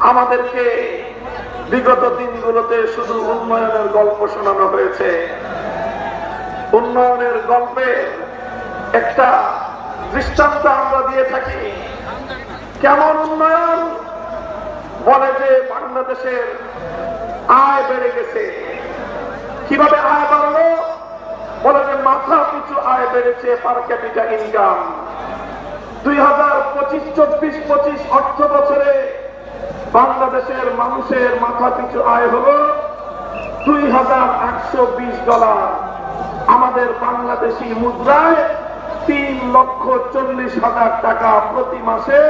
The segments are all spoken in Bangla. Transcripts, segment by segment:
আমাদেরকে বিগত দিনগুলোতে শুধু উন্নয়নের গল্প শোনানো হয়েছে। উন্নয়নের গল্পে একটা দৃষ্টান্ত আমরা দিয়ে থাকি। কেমন উন্নয়ন? বলে যে বাংলাদেশের আয় বেড়ে গেছে। কীভাবে আয় বাড়লো? বলে যে মাথা পিছু আয় বেড়েছে পার ক্যাপিটা ইনকাম দুই হাজার পঁচিশ, চব্বিশ, পঁচিশ অর্থ বছরে বাংলাদেশের মানুষের মাথা পিছু আয় হলো দুই হাজার আটশো বিশ ডলার। আমাদের বাংলাদেশি মুদ্রায় তিন লক্ষ চল্লিশ হাজার টাকা প্রতি মাসে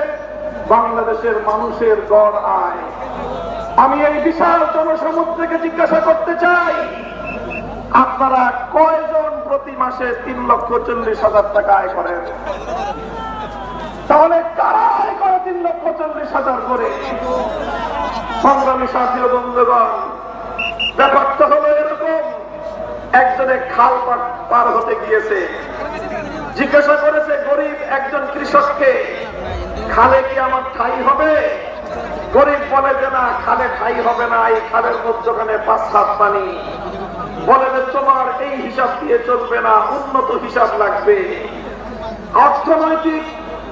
বাংলাদেশের মানুষের গড় আয়। আমি এই বিশাল জনসমুদ্রকে জিজ্ঞাসা করতে চাই, আপনারা কয়জন প্রতি মাসে তিন লক্ষ চল্লিশ হাজার টাকা আয় করেন? তাহলে কারা আয় করে তিন লক্ষ চল্লিশ হাজার করে? সংগ্রামী সাথী ও বন্ধুগণ, ব্যাপারটা হলো এরকম। একজনে খাল পার হতে গিয়েছে, জিজ্ঞাসা করেছে, গরিব একজন কৃষককে খালে কি আমার ঠাই হবে? গরিব বলে যে না, খালে খাই হবে না, এই খালের মধ্যখানে পাঁচ হাত পানি। বলে যে, তোমার এই হিসাব দিয়ে চলবে না, উন্নত হিসাব লাগবে। অর্থনৈতিক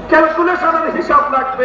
ক্যালকুলেশনের হিসাব লাগবে।